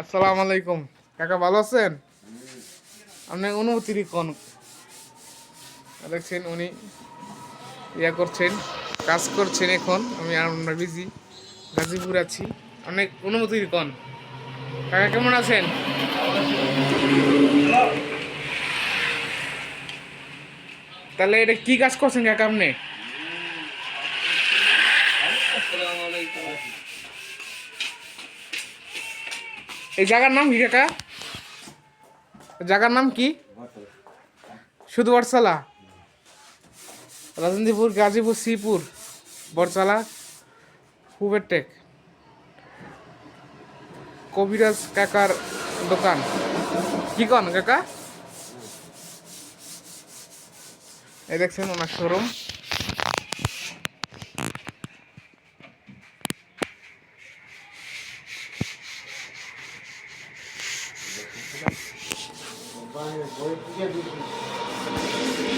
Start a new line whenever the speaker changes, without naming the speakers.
আসসালামু আলাইকুম। কাকা ভালো আছেন? আপনি অনুমতি কোন? দেখছেন উনি ইয়া করছেন, কাজ করছেন এখন। আমি আমরা বিজি গাজীপুর আছি। অনেক অনুমতি কোন? কাকা কেমন আছেন? তাহলে এটা কি কাজ করছেন কাকা আপনি? এই জায়গার নাম কি কাকা জায়গার নাম কি? শুধু বটতলা রাজনীতিপুর গাজীপুর, শ্রীপুর বটতলা হুবের টেক কবিরাজ কাকার দোকান। কি কন কাকা? এই দেখছেন ওনার শোরুম। પણ કોઈ પૂજા દીધી